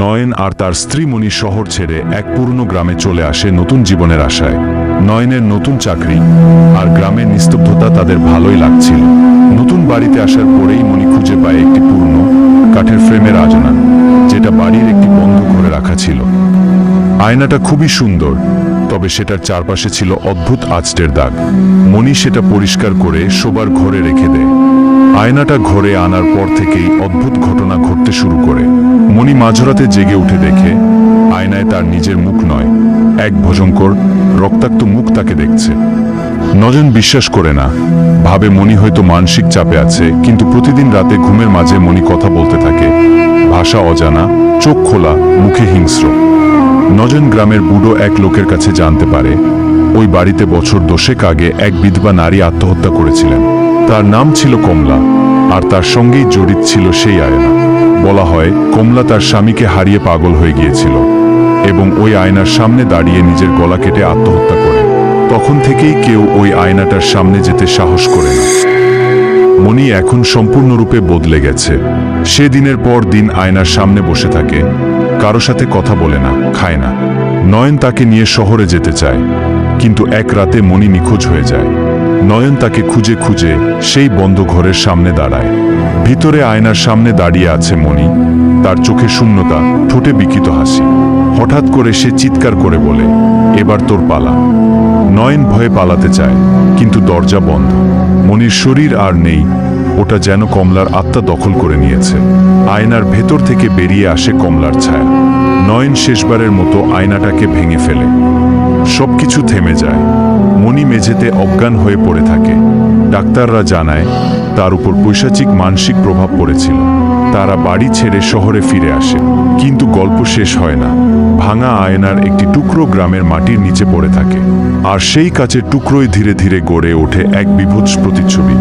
নয়ন আর তার স্ত্রী মণি শহর ছেড়ে এক পুরনো গ্রামে চলে আসে নতুন জীবনের আশায়। নয়নের নতুন চাকরি আর গ্রামের নিস্তব্ধতা তাদের ভালোই লাগছিল। নতুন বাড়িতে আসার পরেই মণি খুঁজে পায় একটি পুরনো কাঠের ফ্রেমের আজনা যেটা বাড়ির একটি বন্ধ ঘরে রাখা ছিল। আয়নাটা খুবই সুন্দর, তবে সেটার চারপাশে ছিল অদ্ভুত আঁচটের দাগ। মণি সেটা পরিষ্কার করে শোবার ঘরে রেখে দেয়। আয়নাটা ঘরে আনার পর থেকেই অদ্ভুত ঘটনা ঘটতে শুরু করে। মণি মাঝরাতে জেগে উঠে দেখে, আয়নায় তার নিজের মুখ নয়, এক ভজঙ্কর, রক্তাক্ত মুখ তাকে দেখছে। নজন বিশ্বাস করে না, ভাবে মণি হয়তো মানসিক চাপে আছে, কিন্তু প্রতিদিন রাতে ঘুমের মাঝে মণি কথা বলতে থাকে। ভাষা অজানা, চোখ খোলা, মুখে হিংস্র। নজন গ্রামের বুড়ো এক লোকের কাছে জানতে পারে, ওই বাড়িতে বছর দশেক আগে এক বিধবা নারী আত্মহত্যা করেছিলেন। তার নাম ছিল কমলা, আর তার সঙ্গেই জড়িত ছিল সেই আয়না। বলা হয়, কমলা তার স্বামীকে হারিয়ে পাগল হয়ে গিয়েছিল, এবং ওই আয়নার সামনে দাঁড়িয়ে নিজের গলা কেটে আত্মহত্যা করে। তখন থেকেই কেউ ওই আয়নাটার সামনে যেতে সাহস করে না। মণি এখন সম্পূর্ণরূপে বদলে গেছে। সে দিনের পর দিন আয়নার সামনে বসে থাকে, কারও সাথে কথা বলে না, খায় না। নয়ন তাকে নিয়ে শহরে যেতে চায়, কিন্তু এক রাতে মণি নিখোঁজ হয়ে যায়। নয়ন তাকে খুঁজে খুঁজে সেই বন্ধ ঘরের সামনে দাঁড়ায়। ভিতরে আয়নার সামনে দাঁড়িয়ে আছে মণি। তার চোখে শূন্যতা, ঠোঁটে বিকিত হাসি। হঠাৎ করে সে চিৎকার করে বলে, এবার তোর পালা। নয়ন ভয়ে পালাতে চায়, কিন্তু দরজা বন্ধ। মনির শরীর আর নেই, ওটা যেন কমলার আত্মা দখল করে নিয়েছে। আয়নার ভেতর থেকে বেরিয়ে আসে কমলার ছায়া। নয়ন শেষবারের মতো আয়নাটাকে ভেঙে ফেলে। সবকিছু থেমে যায়। মণি মেঝেতে অজ্ঞান হয়ে পড়ে থাকে। ডাক্তাররা জানায়, তার উপর পৈশাচিক মানসিক প্রভাব পড়েছিল। তারা বাড়ি ছেড়ে শহরে ফিরে আসে। কিন্তু গল্প শেষ হয় না। ভাঙা আয়নার একটি টুকরো গ্রামের মাটির নিচে পড়ে থাকে। আর সেই কাছে টুকরোই ধীরে ধীরে গড়ে ওঠে এক বিভৎস প্রতিচ্ছবি।